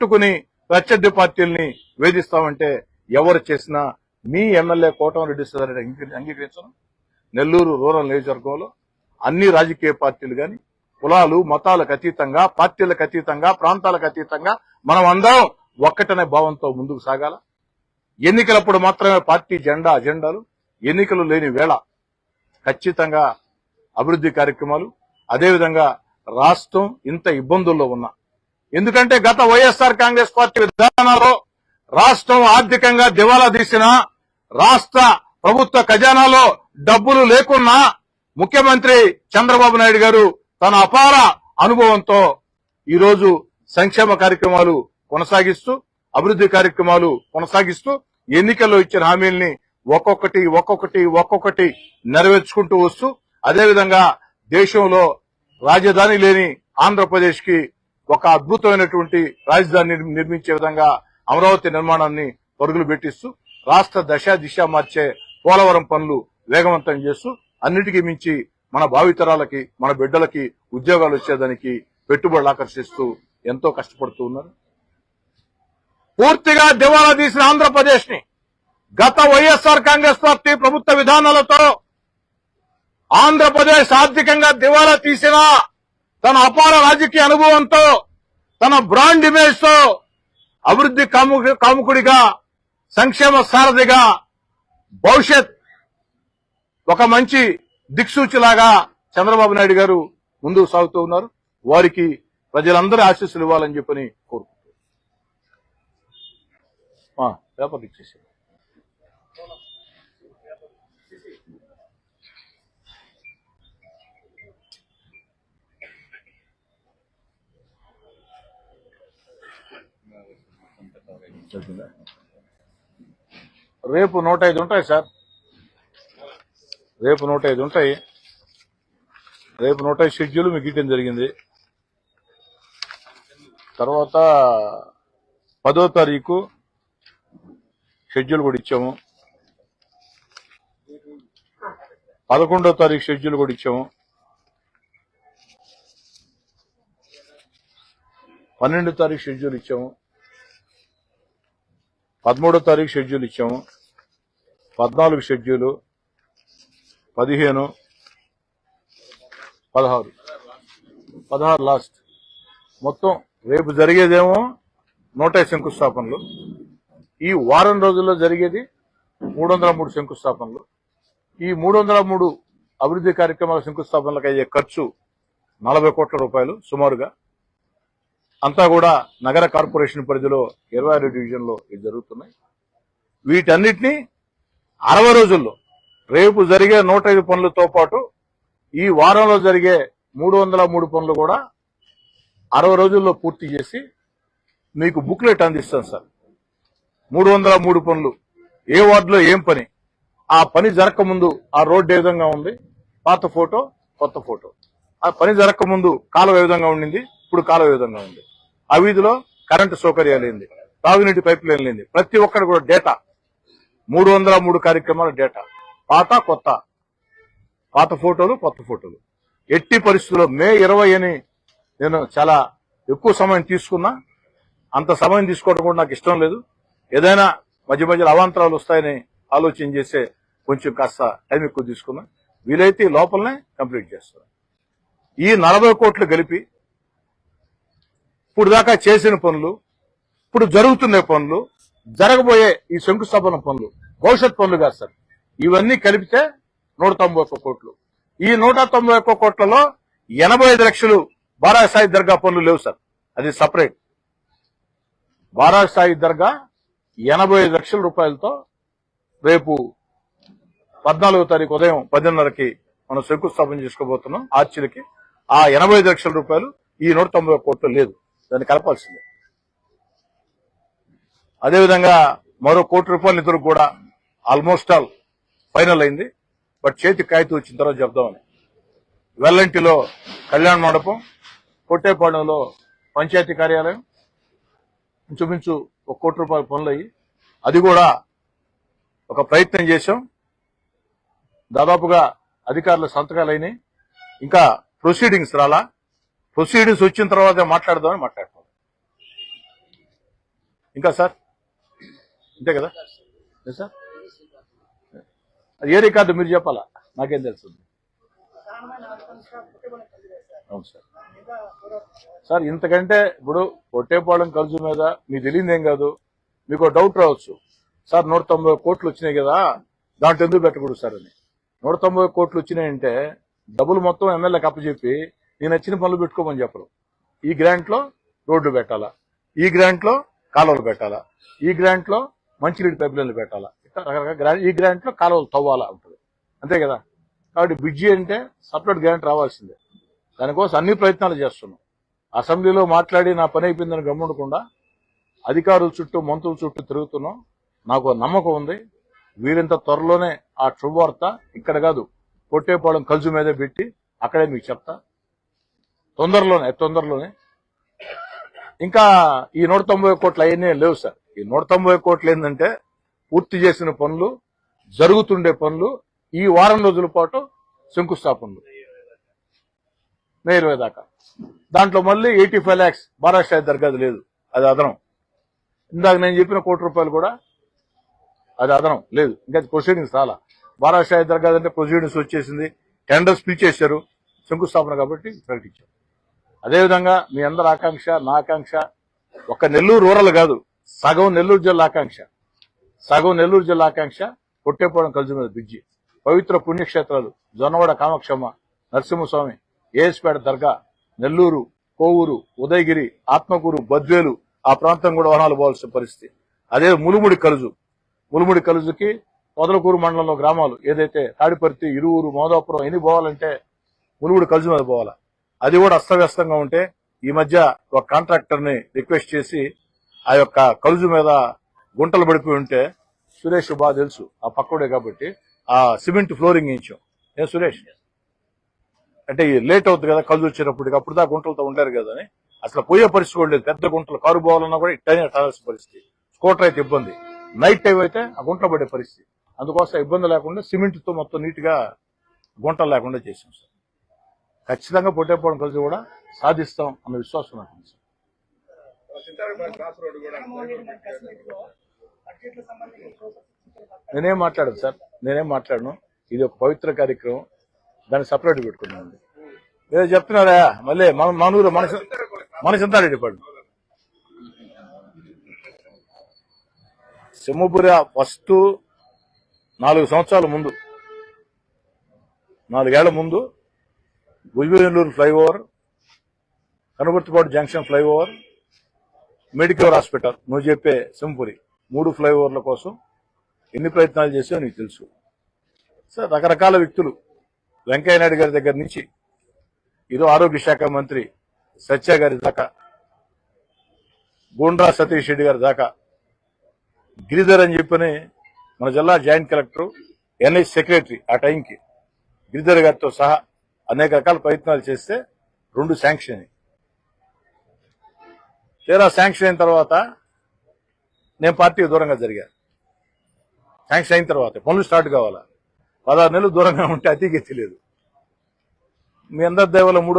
పట్టుకుని ప్రత్యర్థి పార్టీల్ని వేధిస్తామంటే ఎవరు చేసినా మీ ఎమ్మెల్యే కోటమిరెడ్డి సుధారెడ్డి అంగీకరించను. నెల్లూరు రూరల్ నియోజకవర్గంలో అన్ని రాజకీయ పార్టీలు గాని కులాలు మతాలకు అతీతంగా పార్టీలకు అతీతంగా ప్రాంతాలకు అతీతంగా మనం అందరం ఒక్కటనే భావంతో ముందుకు సాగాల. ఎన్నికలప్పుడు మాత్రమే పార్టీ జెండా అజెండాలు ఎన్నికలు లేని వేళ ఖచ్చితంగా అభివృద్ధి కార్యక్రమాలు అదేవిధంగా రాష్ట్రం ఇంత ఇబ్బందుల్లో ఉన్నా ఎందుకంటే గత వైఎస్ఆర్ కాంగ్రెస్ పార్టీ విధానాల్లో రాష్ట్రం ఆర్థికంగా దివాలా తీసిన రాష్ట్ర ప్రభుత్వ ఖజానాలో డబ్బులు లేకున్నా ముఖ్యమంత్రి చంద్రబాబు నాయుడు గారు తన అపార అనుభవంతో ఈరోజు సంక్షేమ కార్యక్రమాలు కొనసాగిస్తూ అభివృద్ధి కార్యక్రమాలు కొనసాగిస్తూ ఎన్నికల్లో ఇచ్చిన హామీల్ని ఒక్కొక్కటి ఒక్కొక్కటి ఒక్కొక్కటి నెరవేర్చుకుంటూ వస్తూ అదేవిధంగా దేశంలో రాజధాని లేని ఆంధ్రప్రదేశ్కి ఒక అద్భుతమైనటువంటి రాజధాని నిర్మించే విధంగా అమరావతి నిర్మాణాన్ని పరుగులు పెట్టిస్తూ రాష్ట్ర దశ దిశ మార్చే పోలవరం పనులు వేగవంతం చేస్తూ అన్నిటికీ మించి మన భావితరాలకి మన బిడ్డలకి ఉద్యోగాలు వచ్చేదానికి పెట్టుబడులు ఆకర్షిస్తూ ఎంతో కష్టపడుతూ ఉన్నారు. పూర్తిగా దివాలా తీసిన ఆంధ్రప్రదేశ్ని గత వైఎస్ఆర్ కాంగ్రెస్ పార్టీ ప్రభుత్వ విధానాలతో ఆంధ్రప్రదేశ్ ఆర్థికంగా దివాలా తీసిన తన అపార రాజకీయ అనుభవంతో తన బ్రాండ్ ఇమేజ్తో అభివృద్ధి కాము- కాముకుడిగా సంక్షేమ సారథిగా భవిష్యత్ ఒక మంచి దిక్సూచిలాగా చంద్రబాబు నాయుడు గారు ముందుకు సాగుతూ ఉన్నారు. వారికి ప్రజలందరూ ఆశీస్సులు ఇవ్వాలని చెప్పని కోరుకుంటున్నారు పేపర్ ఇచ్చేసి రేపు నూట ఐదు ఉంటాయి సార్. రేపు నూట ఐదు ఉంటాయి. రేపు నూట ఐదు షెడ్యూల్ మీకు ఇవ్వడం జరిగింది. తర్వాత పదో తారీఖు షెడ్యూల్ కూడా ఇచ్చాము. పదకొండో తారీఖు షెడ్యూల్ కూడా ఇచ్చాము. పన్నెండో తారీఖు షెడ్యూల్ ఇచ్చాము. పదమూడో తారీఖు షెడ్యూల్ ఇచ్చాము. పద్నాలుగు షెడ్యూలు. పదిహేను. పదహారు. పదహారు లాస్ట్. మొత్తం రేపు జరిగేదేమో నూట శంకుస్థాపనలు. ఈ వారం రోజుల్లో జరిగేది మూడు వందల మూడు శంకుస్థాపనలు. ఈ మూడు వందల మూడు అభివృద్ధి కార్యక్రమాల శంకుస్థాపనలకు అయ్యే ఖర్చు నలభై కోట్ల రూపాయలు సుమారుగా. అంతా కూడా నగర కార్పొరేషన్ పరిధిలో ఇరవై ఆరు డివిజన్లో ఇది జరుగుతున్నాయి. వీటన్నిటినీ అరవై రోజుల్లో రేపు జరిగే నూట ఐదు పనులతో పాటు ఈ వారంలో జరిగే మూడు వందల మూడు పనులు కూడా అరవై రోజుల్లో పూర్తి చేసి మీకు బుక్లెట్ అందిస్తాం సార్. మూడు వందల మూడు పనులు. ఏ వార్డులో ఏం పని? ఆ పని జరగకముందు ఆ రోడ్డు ఏ విధంగా ఉంది? పాత ఫోటో కొత్త ఫోటో. ఆ పని జరగకముందు కాలం ఏ విధంగా ఉండింది? ఇప్పుడు కాలం ఏ విధంగా ఉంది? ఆ వీధిలో కరెంటు సౌకర్యాలు ఏంది తాగునీటి పైప్ లైన్ లేని ప్రతి ఒక్కరు కూడా డేటా. మూడు వందల మూడు కార్యక్రమాల డేటా. పాత కొత్త. పాత ఫోటోలు కొత్త ఫోటోలు. ఎట్టి పరిస్థితుల్లో మే ఇరవై అని నేను చాలా ఎక్కువ సమయం తీసుకున్నా. అంత సమయం తీసుకోవడం కూడా నాకు ఇష్టం లేదు. ఏదైనా మధ్య మధ్యలో అవాంతరాలు వస్తాయని ఆలోచన చేసే కొంచెం కాస్త టైం ఎక్కువ తీసుకున్నా. వీలైతే లోపలనే కంప్లీట్ చేస్తాను ఈ నలభై కోట్లు కలిపి ఇప్పుడు దాకా చేసిన పనులు ఇప్పుడు జరుగుతున్న పనులు జరగబోయే ఈ శంకుస్థాపన పనులు భవిష్యత్ పనులు కాదు సార్. ఇవన్నీ కలిపితే నూట తొంభై ఒక్క కోట్లు. ఈ నూట తొంభై ఒక్క కోట్లలో ఎనభై ఐదు లక్షలు బారాసాయి దర్గా పనులు లేవు సార్. అది సపరేట్. బారాసాయి దర్గా ఎనభై ఐదు లక్షల రూపాయలతో రేపు పద్నాలుగో తారీఖు ఉదయం పదిన్నరకి మనం శంకుస్థాపన చేసుకోబోతున్నాం. ఆర్చిలకి ఆ ఎనభై ఐదు లక్షల రూపాయలు ఈ నూట తొంభై ఒక్క కోట్లు లేదు. దాన్ని కలపాల్సిందే. అదేవిధంగా మరో కోటి రూపాయల నిధులు కూడా ఆల్మోస్ట్ ఆల్ ఫైనల్ అయింది. బట్ చేతి కాగితం వచ్చిన తర్వాత చెప్దామని. వెల్లంటిలో కళ్యాణ మండపం కొట్టేపాడంలో పంచాయతీ కార్యాలయం ఇంచుమించు ఒక కోటి రూపాయల పనులు అయ్యి అది కూడా ఒక ప్రయత్నం చేశాం. దాదాపుగా అధికారుల సంతకాలు అయినాయి ఇంకా ప్రొసీడింగ్స్ రాలా. ప్రొసీడింగ్స్ వచ్చిన తర్వాత మాట్లాడదామని మాట్లాడతాం ఇంకా సార్? అంతే కదా? సార్ ఏ రికార్డు మీరు చెప్పాలా? నాకేం తెలుస్తుంది అవును సార్. సార్ ఇంతకంటే ఇప్పుడు పొట్టేపాళెం కలుజు మీద మీకు తెలియదు ఏం కాదు. మీకు డౌట్ రావచ్చు. సార్ నూట తొంభై కోట్లు వచ్చినాయి కదా దాంట్లో ఎందుకు పెట్టకూడదు సార్ అని. నూట తొంభై కోట్లు వచ్చినాయంటే డబ్బులు మొత్తం ఎమ్మెల్యేకి అప్పచెప్పి నేను నచ్చిన పనులు పెట్టుకోమని చెప్పరు. ఈ గ్రాంట్లో రోడ్లు రోడ్డు పెట్టాలా? ఈ గ్రాంట్లో కాలువలు పెట్టాలా? ఈ గ్రాంట్లో మంచినీటి పైపులైన్లు పెట్టాలా? ఇట్లా రకరకాల గ్రాంట్ ఈ గ్రాంట్లో కాలువలు తవ్వాలా ఉంటుంది అంతే కదా? కాబట్టి బ్రిడ్జి అంటే సపరేట్ గ్రాంట్ రావాల్సిందే. దానికోసం అన్ని ప్రయత్నాలు చేస్తున్నాం. అసెంబ్లీలో మాట్లాడి నా పని అయిపోయిందని గమ్ముండకుండా అధికారుల చుట్టూ మంత్రుల చుట్టూ తిరుగుతున్నాం. నాకు నమ్మకం ఉంది. వీరింత త్వరలోనే ఆ శుభవార్త ఇక్కడ కాదు కొట్టేపాళెం కలుసు మీద పెట్టి అక్కడే మీకు చెప్తా. తొందరలోనే తొందరలోనే. ఇంకా ఈ నూట తొంభై కోట్లు అవన్నీ లేవు సార్. ఈ నూట తొంభై కోట్లు ఏంటంటే పూర్తి చేసిన పనులు జరుగుతుండే పనులు ఈ వారం రోజుల పాటు శంకుస్థాపనలు. మే ఇరవై దాకా. దాంట్లో మళ్ళీ ఎయిటీ ఫైవ్ ల్యాక్స్ మహారాష్ట్ర దర్గాది లేదు. అది అదనం. ఇందాక నేను చెప్పిన కోటి రూపాయలు కూడా అది అదనం. లేదు. ఇంకా ప్రొసీడింగ్స్ చాలా మహారాష్ట్ర దర్గాది అంటే ప్రొసీడింగ్స్ వచ్చేసింది. టెండర్స్ పిలిచేశారు. శంకుస్థాపన కాబట్టి ప్రకటించారు. అదేవిధంగా మీ అందరి ఆకాంక్ష నా ఆకాంక్ష ఒక్క నెల్లూరు రూరల్ కాదు సగం నెల్లూరు జిల్లా ఆకాంక్ష. సగం నెల్లూరు జిల్లా ఆకాంక్ష కొట్టేపోవడం కలిసి మీద బ్రిడ్జి. పవిత్ర పుణ్యక్షేత్రాలు జొన్నవాడ కామక్షమ్మ నరసింహస్వామి ఏఎస్పేట దర్గా నెల్లూరు కోవూరు ఉదయగిరి ఆత్మకూరు బద్వేలు ఆ ప్రాంతం కూడా వనాలు పోవాల్సిన పరిస్థితి. అదే ములుముడి కలుజు. ములుముడి కలుజుకి పొదలకూరు మండలంలో గ్రామాలు ఏదైతే తాడిపర్తి ఇరువురు మోదాపురం ఎన్ని పోవాలంటే ములుగుడు కలుజు మీద పోవాలా? అది కూడా అస్తవ్యస్తంగా ఉంటే ఈ మధ్య ఒక కాంట్రాక్టర్ని రిక్వెస్ట్ చేసి ఆ యొక్క కలుజు మీద గుంటలు పడిపోయి ఉంటే సురేష్ బాగా తెలుసు. ఆ పక్కడే కాబట్టి ఆ సిమెంట్ ఫ్లోరింగ్ ఇచ్చాం ఏ సురేష్? అంటే లేట్ అవుతుంది కదా కలుజు వచ్చేటప్పటికి అప్పుడు దా గుంటలతో ఉండరు కదా అని. అసలు పోయే పరిస్థితి కూడా లేదు. పెద్ద గుంటలు కారు పోవాలన్నా కూడా ఇట్టనే టాల్సిన పరిస్థితి. స్కూటర్ అయితే ఇబ్బంది. నైట్ టైం అయితే ఆ గుంటలు పడే పరిస్థితి. అందుకోసం ఇబ్బంది లేకుండా సిమెంట్తో మొత్తం నీట్గా గుంటలు లేకుండా చేసాం సార్. ఖచ్చితంగా పొట్టేపోవడం కలిసి కూడా సాధిస్తాం అన్న విశ్వాసం నాకు నేనేం మాట్లాడదు సార్. నేనేం మాట్లాడను. ఇది ఒక పవిత్ర కార్యక్రమం. దాన్ని సపరేట్ పెట్టుకున్నాను ఏదో చెప్తున్నారా? మళ్ళీ మన మనూరు మనసు మనసంతా రెడ్డిపాడు సింహపురి ఫస్ట్ నాలుగు సంవత్సరాల ముందు నాలుగేళ్ళ ముందు Bhujabelluru flyover Kanugurthipadu junction flyover medical hospital నువ్వు చెప్పే సింపురి మూడు ఫ్లైఓవర్ల కోసం ఎన్ని ప్రయత్నాలు చేసావు నీకు తెలుసు. సార్ రకరకాల వ్యక్తులు వెంకయ్యనాయుడు గారి దగ్గర నుంచి ఇదో ఆరోగ్య శాఖ మంత్రి సత్య గారి దాకా గోండ్రా సతీష్ రెడ్డి గారి దాకా గిరిధర్ అని చెప్పని మన జిల్లా జాయింట్ కలెక్టర్ ఎన్ఐ సెక్రటరీ ఆ టైంకి గిరిధర్ గారితో సహా అనేక రకాల ప్రయత్నాలు చేస్తే రెండు శాంక్షన్. అయ్యి తీరా శాంక్షన్ అయిన తర్వాత నేను పార్టీకి దూరంగా జరిగా. శాంక్షన్ అయిన తర్వాత పనులు స్టార్ట్ కావాలా? పదహారు నెలలు దూరంగా ఉంటే అతికి తెలియదు మీ అందరి దేవాల మూడు